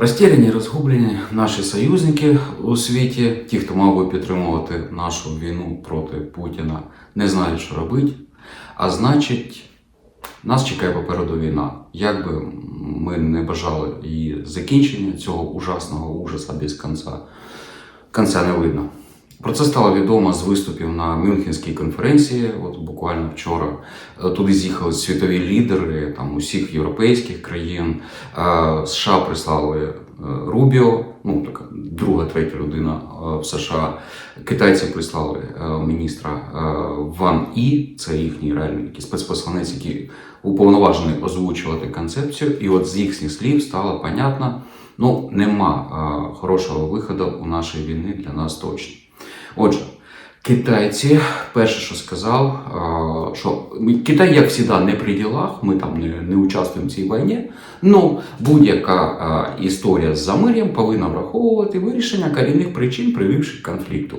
Розтіряні, розгублені наші союзники у світі, ті, хто мав би підтримувати нашу війну проти Путіна, не знають, що робити. А значить, нас чекає попереду війна. Як би ми не бажали її закінчення цього ужасного ужаса без кінця, кінця не видно. Про це стало відомо з виступів на Мюнхенській конференції. От буквально вчора Е, туди з'їхали світові лідери там усіх європейських країн. Е, США прислали е, Рубіо, ну така друга, третя людина в США. Китайці прислали міністра Ван І, це їхній реальний спецпосланець, який уповноважений озвучувати концепцію. І от з їхніх слів стало понятно, ну нема хорошого виходу у нашій війни для нас точно. Отже, китайці, перше, що сказав, що Китай, як завжди, не при ділах, ми там не, не участвуємо в цій війні. Ну, будь-яка історія з замир'ям повинна враховувати вирішення корінних причин, привівши к конфлікту.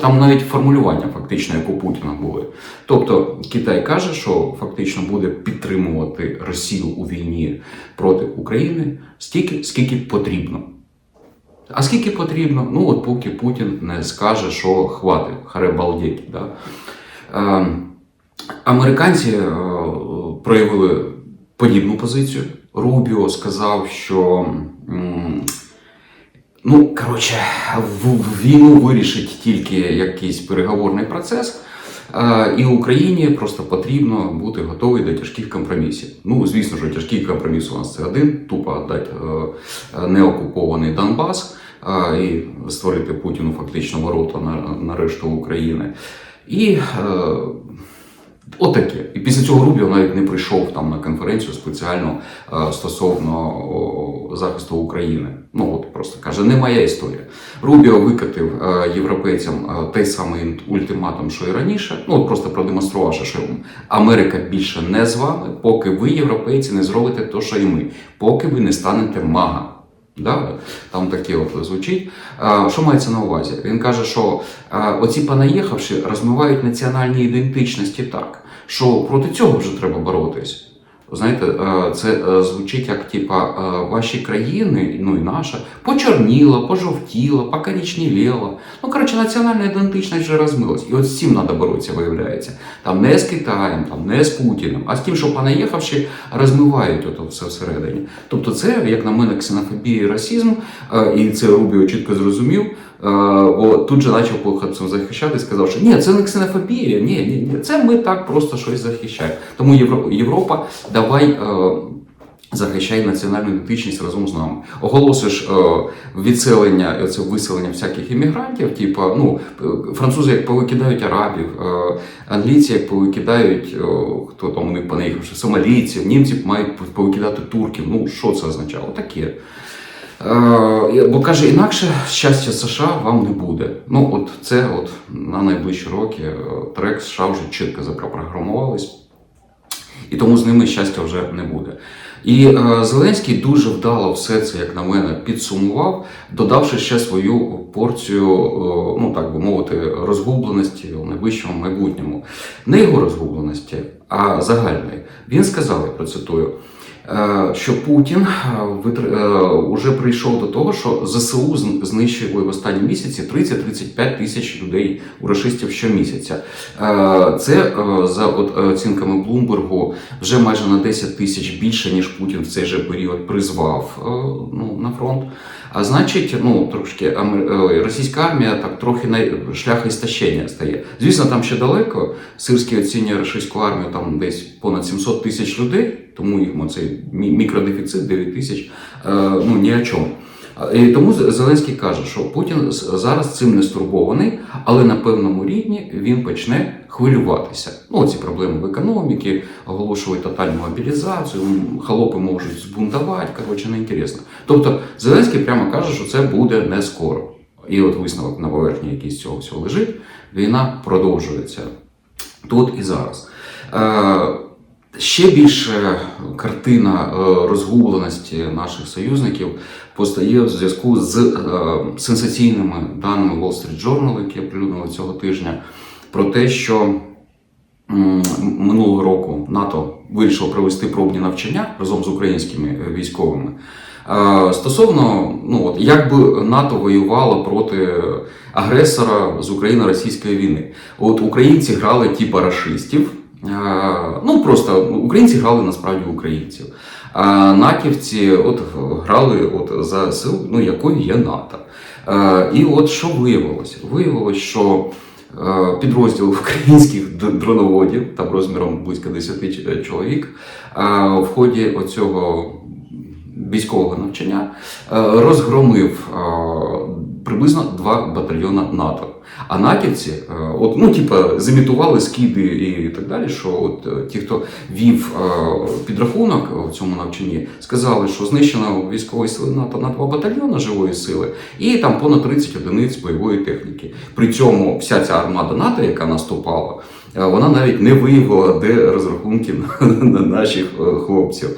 Там навіть формулювання фактично, як у Путіна були. Тобто Китай каже, що фактично буде підтримувати Росію у війні проти України стільки, скільки потрібно. А скільки потрібно? Ну, от поки Путін не скаже, що хватить, харе балдеть. Да? Е, американці е, проявили подібну позицію. Рубіо сказав, що ну, коротше, війну вирішить тільки якийсь переговорний процес. Е, І Україні просто потрібно бути готовий до тяжких компромісів. Ну, звісно ж, тяжкий компроміс у нас це один: тупо дати е, неокупований Донбас е, і створити Путіну фактично ворота на, на решту України. І е, отаке. І після цього Рубіо навіть не прийшов там на конференцію спеціально е, стосовно о, захисту України. Ну от просто каже, не моя історія. Рубіо викатив е, європейцям е, той самий ультиматум, що і раніше. Ну от просто продемонструвавши, що Америка більше не з вами, поки ви, європейці, не зробите те, що і ми, поки ви не станете мага. Да? Там таке от звучить. А, що мається на увазі? Він каже, що оці понаїхавші розмивають національні ідентичності так, що проти цього вже треба боротись. Знаєте, е, це е, звучить як типа е, ваші країни, ну і наша, почорніла, пожовтіла, покорічнівіла. Ну, коротше, національна ідентичність вже розмилась. І от з цим треба боротися, виявляється. Там не з Китаєм, там не з Путіним, а з тим, що понаїхавши, розмивають ото все всередині. Тобто, це, як на мене, ксенофобія і расизм, і це Рубіо чітко зрозумів. Бо тут же почав походцем захищати, сказав, що ні, це не ксенофобія, ні, ні, ні, це ми так просто щось захищаємо. Тому Європа, давай е, захищай національну ідентичність разом з нами. Оголосиш е, відселення, це виселення всяких іммігрантів, типу, ну, е, французи як повикидають арабів, е, англійці як повикидають, е, хто там у них понаїхавши, сомалійців, німці мають повикидати турків. Ну, що це означало? Таке. Е, Бо каже, інакше щастя США вам не буде. Ну, от це от на найближчі роки е, трек США вже чітко запрограмувались, і тому з ними щастя вже не буде. І е, Зеленський дуже вдало все це, як на мене, підсумував, додавши ще свою порцію, е, ну так би мовити, розгубленості у найближчому майбутньому. Не його розгубленості, а загальної. Він сказав, я процитую. Е, що Путін е, витр- е, прийшов до того, що ЗСУ зн- знищили в останні місяці 30-35 тисяч людей у рашистів щомісяця. Це за оцінками Блумбергу вже майже на 10 тисяч більше ніж Путін в цей же період призвав ну, на фронт. А значить, ну трошки російська армія так трохи на шлях істощення стає. Звісно, там ще далеко. Сирський оцінює російську армію там десь понад 700 тисяч людей, тому їх цей мікродефіцит 9 тисяч е, ну ні о чому. І тому Зеленський каже, що Путін зараз цим не стурбований, але на певному рівні він почне хвилюватися. Ну, ці проблеми в економіці, оголошують тотальну мобілізацію, м, холопи можуть збунтувати, коротше, неінтересно. Тобто Зеленський прямо каже, що це буде не скоро. І от висновок на поверхні, який з цього всього лежить, війна продовжується тут і зараз. Ще більше картина е, розгубленості наших союзників постає в зв'язку з е, сенсаційними даними Wall Street Journal, які оприлюднили цього тижня, про те, що минулого року НАТО вирішив провести пробні навчання разом з українськими військовими. Е, Стосовно, ну от як би НАТО воювало проти агресора з Україно-російської війни, от українці грали типа рашистів. Е, Ну просто українці грали насправді українців. А натівці от грали от за сил, ну якою є НАТО. Е, І от що виявилося? Виявилося, що е, підрозділ українських дроноводів там розміром близько 10 чоловік в ході оцього військового навчання розгромив приблизно два батальйони НАТО. А натівці, е, от, ну, типа, зімітували скиди і так далі, що от е, ті, хто вів е, підрахунок в цьому навчанні, сказали, що знищено військової сили НАТО на два батальйони живої сили і там понад 30 одиниць бойової техніки. При цьому вся ця армада НАТО, яка наступала, вона навіть не виявила, де розрахунки на, на наших е, хлопців.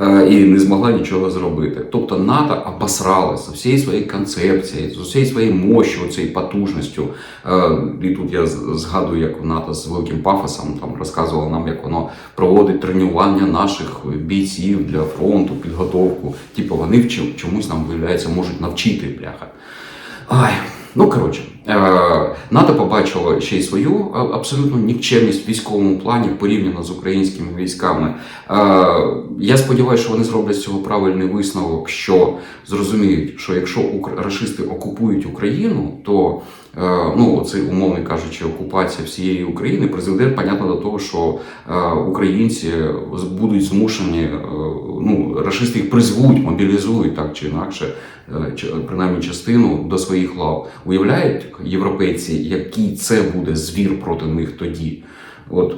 Е, І не змогла нічого зробити. Тобто НАТО обосралася всією своєю концепцією, з усією своєю мощю, цією потужністю. Е, І тут я згадую, як НАТО з великим пафосом там розказувало нам, як воно проводить тренування наших бійців для фронту, підготовку. Типу вони чомусь нам виявляється можуть навчити бляха. Ай, ну коротше, е, НАТО побачило ще й свою а, абсолютно нікчемність в військовому плані порівняно з українськими військами. Е, я сподіваюся, що вони зроблять з цього правильний висновок, що зрозуміють, що якщо рашисти окупують Україну, то е, ну, це, умовно кажучи, окупація всієї України призведе, понятно, до того, що е, українці будуть змушені, е, ну, рашисти їх призвуть, мобілізують так чи інакше, е, принаймні частину до своїх лав. Уявляють європейці, який це буде звір проти них тоді. От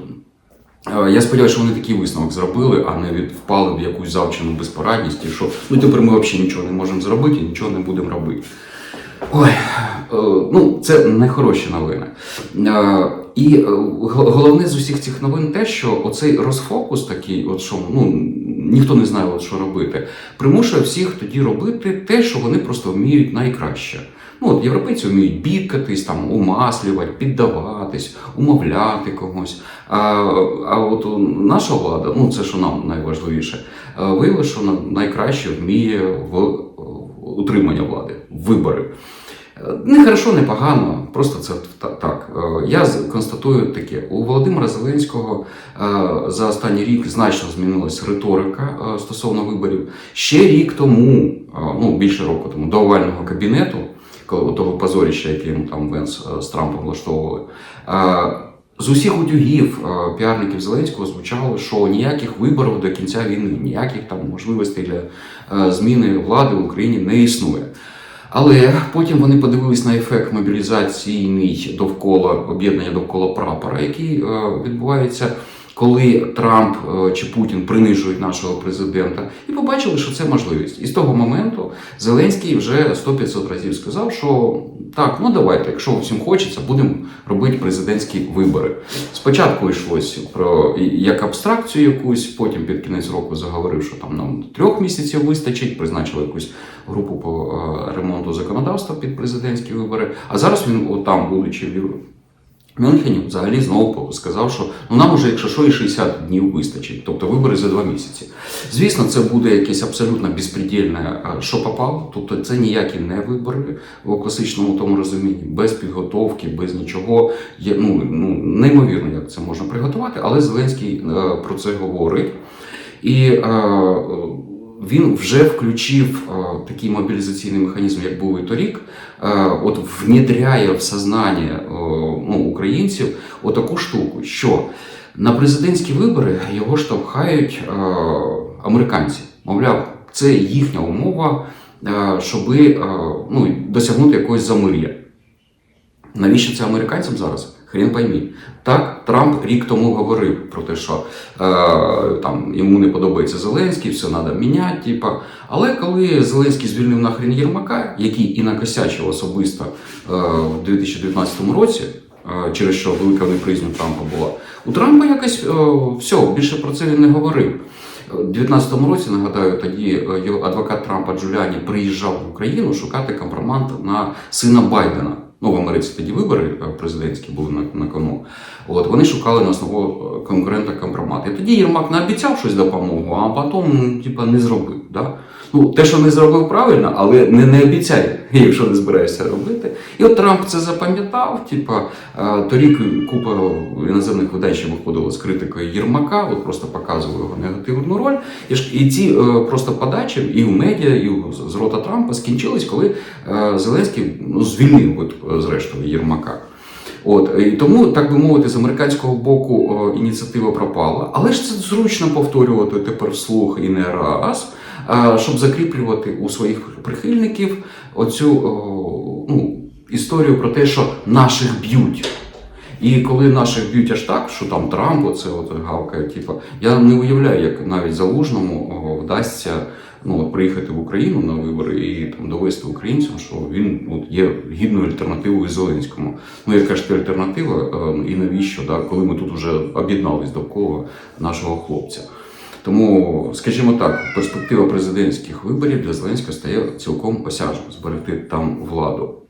Е, Я сподіваюся, що вони такий висновок зробили, а не впали в якусь завчену безпорадність, і що ну тепер ми взагалі нічого не можемо зробити і нічого не будемо робити. Ой, е, ну це не хороші новини. Е, І головне з усіх цих новин те, що оцей розфокус такий, от що ну ніхто не знає, от що робити, примушує всіх тоді робити те, що вони просто вміють найкраще. Ну, от європейці вміють бідкатись, там, умаслювати, піддаватись, умовляти когось. А, а от наша влада, ну це що нам найважливіше, е, виявилося, що на- найкраще вміє в утримання влади, вибори. Не хорошо, не погано, просто це так. Е, Я констатую таке: у Володимира Зеленського е, за останній рік значно змінилася риторика е, стосовно виборів. Ще рік тому, ну більше року тому, до овального кабінету, коли того позоріща, яке йому там Венс з Трампом влаштовували. З усіх утюгів піарників Зеленського звучало, що ніяких виборів до кінця війни, ніяких там можливостей для зміни влади в Україні не існує. Але потім вони подивились на ефект мобілізаційний довкола об'єднання довкола прапора, який е, відбувається, коли Трамп е, чи Путін принижують нашого президента, і побачили, що це можливість. І з того моменту Зеленський вже 100-500 разів сказав, що так, ну давайте, якщо всім хочеться, будемо робити президентські вибори. Спочатку йшлось про як абстракцію якусь, потім під кінець року заговорив, що там нам трьох місяців вистачить, призначили якусь групу по е, ремонту законодавства під президентські вибори. А зараз він, там, будучи в Мюнхені, взагалі знову сказав, що ну нам уже, якщо що, і 60 днів вистачить, тобто вибори за два місяці. Звісно, це буде якесь абсолютно безпредельне, е, що попало. Тобто це ніякі не вибори у класичному тому розумінні, без підготовки, без нічого. Є ну, ну неймовірно, як це можна приготувати, але Зеленський е, про це говорить. І е, він вже включив е, такий мобілізаційний механізм, як був і торік, е, от внедряє в сознання е, ну, українців отаку штуку, що на президентські вибори його штовхають е, американці. Мовляв, це їхня умова, е, щоби е, ну, досягнути якогось замир'я. Навіщо це американцям зараз? Хрен поймі. Так, Трамп рік тому говорив про те, що е, там йому не подобається Зеленський, все треба міняти. Типа. Але коли Зеленський звільнив нахрен Єрмака, який і накосячив особисто е, в 2019 році, е, через що велика неприязнь Трампа була, у Трампа якось е, все, більше про це він не говорив. У 2019 році, нагадаю, тоді е, адвокат Трампа Джуліані приїжджав в Україну шукати компромат на сина Байдена. Ну, в Америці тоді вибори е, президентські були на, на кону. От вони шукали на свого е, конкурента компромат. І тоді Єрмак наобіцяв щось допомогу, а потім типа, не зробив. Да? Ну, те, що не зробив правильно, але не, не обіцяє, якщо не збираєшся робити. І от Трамп це запам'ятав. Типа, е, торік купа іноземних видань виходило з критикою Єрмака, от просто показували його негативну роль. І, ці е, просто подачі і в медіа, і з рота Трампа скінчились, коли е, Зеленський ну, звільнив от, зрештою Єрмака. От і тому, так би мовити, з американського боку о, ініціатива пропала. Але ж це зручно повторювати тепер вслух і не раз, е, щоб закріплювати у своїх прихильників оцю о, ну, історію про те, що наших б'ють. І коли наших б'ють аж так, що там Трамп оце от гавкає, типу, я не уявляю, як навіть залужному о, вдасться ну, приїхати в Україну на вибори і там довести українцям, що він от, є гідною альтернативою Зеленському. Ну, яка ж ти альтернатива, е, і навіщо, да, коли ми тут вже об'єднались довкола нашого хлопця. Тому, скажімо так, перспектива президентських виборів для Зеленського стає цілком осяжною зберегти там владу.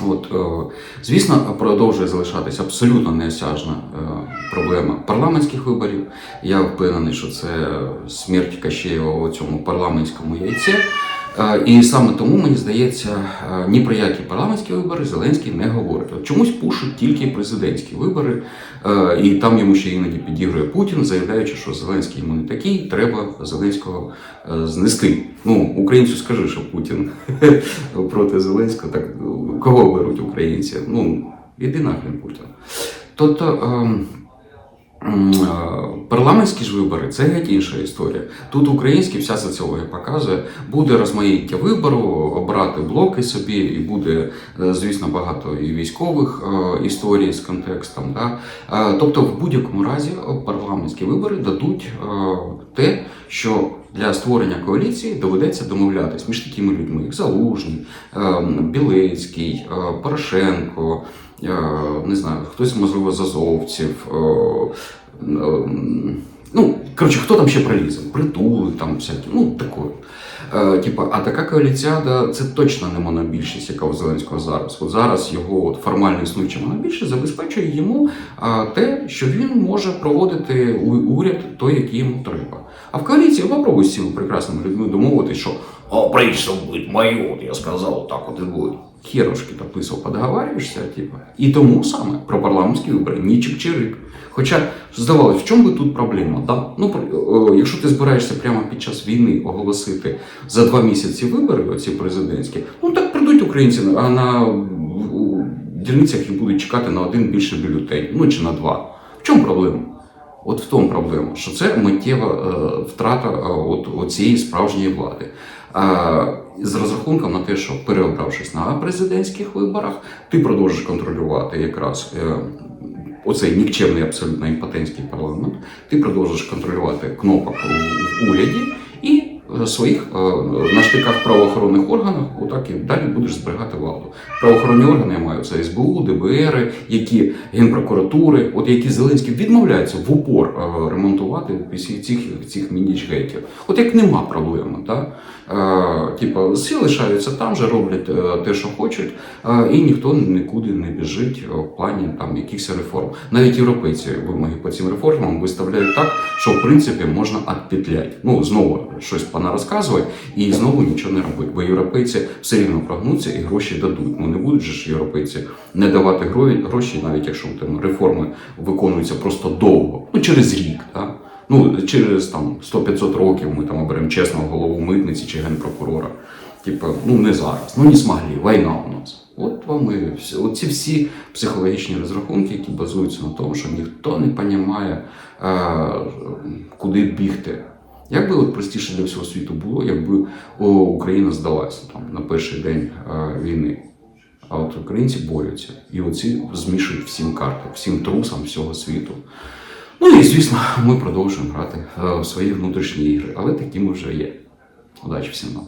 От, е, звісно, продовжує залишатися абсолютно неосяжна е, проблема парламентських виборів. Я впевнений, що це смерть Кащеєва у цьому парламентському яйці. Е, І саме тому мені здається, ні про які парламентські вибори Зеленський не говорить. Чомусь пушуть тільки президентські вибори, і там йому ще іноді підігрує Путін, заявляючи, що Зеленський йому не такий, треба Зеленського знести. Ну, українцю скажи, що Путін проти Зеленського, так кого беруть українці? Ну, іди нахрен Путін. Тобто. Ем, е, Парламентські ж вибори це геть інша історія. Тут українські вся соціологія показує, буде розмаїття вибору, обрати блоки собі, і буде, е, звісно, багато і військових е, історій з контекстом. Да? Тобто, в будь-якому разі парламентські вибори дадуть те, що для створення коаліції доведеться домовлятись між такими людьми, як Залужний, е, Білецький, Порошенко. Е, Не знаю, хтось, можливо, з азовців, е, Ем, Ну, коротше, хто там ще пролізе? Притули, там всякі, ну такое. Е, типа, а така коаліціада це точно не монобільшість, яка у Зеленського зараз. От зараз його от, формально існуюча монобільшість забезпечує йому а, те, що він може проводити уряд той, який йому треба. А в коаліції попробуй з цими прекрасними людьми домовитись, що правительство буде моє, от я сказав, так от і буде. Херушки так подоговарюєшся, типа. І тому саме про парламентські вибори нічик чи рик. Хоча здавалось, в чому би тут проблема? Да? Ну, якщо ти збираєшся прямо під час війни оголосити за два місяці вибори, оці президентські, ну так прийдуть українці, а на дільницях їх будуть чекати на один більше бюлетень, ну чи на два. В чому проблема? От в тому проблема, що це миттєва е, втрата е, от цієї справжньої влади. Е, з розрахунком на те, що переобравшись на президентських виборах, ти продовжиш контролювати якраз е, оцей нікчемний абсолютно імпотентський парламент, ти продовжиш контролювати кнопок у- в уряді і своїх е, на штиках правоохоронних органах, отак і далі будеш зберігати владу. Правоохоронні органи маю СБУ, ДБР, які генпрокуратури, от які Зеленський відмовляється в упор е, ремонтувати всіх цих, цих мінічгетів. От як нема проблеми, так? Е, типа, всі лишаються там же, роблять е, те, що хочуть, е, і ніхто нікуди не біжить е, в плані там якихось реформ. Навіть європейці вимоги по цим реформам виставляють так, що в принципі можна відпетлять. Ну знову щось пана розказує і знову нічого не робить. Бо європейці все рівно прогнуться і гроші дадуть. Ну не будуть же ж європейці не давати гро- гроші, навіть якщо там реформи виконуються просто довго, ну через рік. Так? Ну, через там 100-500 років ми там оберемо чесного голову митниці чи генпрокурора. Типа, ну не зараз, ну не змогли, війна у нас. От вам і всі. Оці всі психологічні розрахунки, які базуються на тому, що ніхто не розуміє, куди бігти. Як би простіше для всього світу було, якби Україна здалася там на перший день е, війни. А от українці борються. І оці змішують всім карти, всім трусам всього світу. Ну і звісно, ми продовжуємо грати е, в свої внутрішні ігри, але такі ми вже є. Удачі всім нам!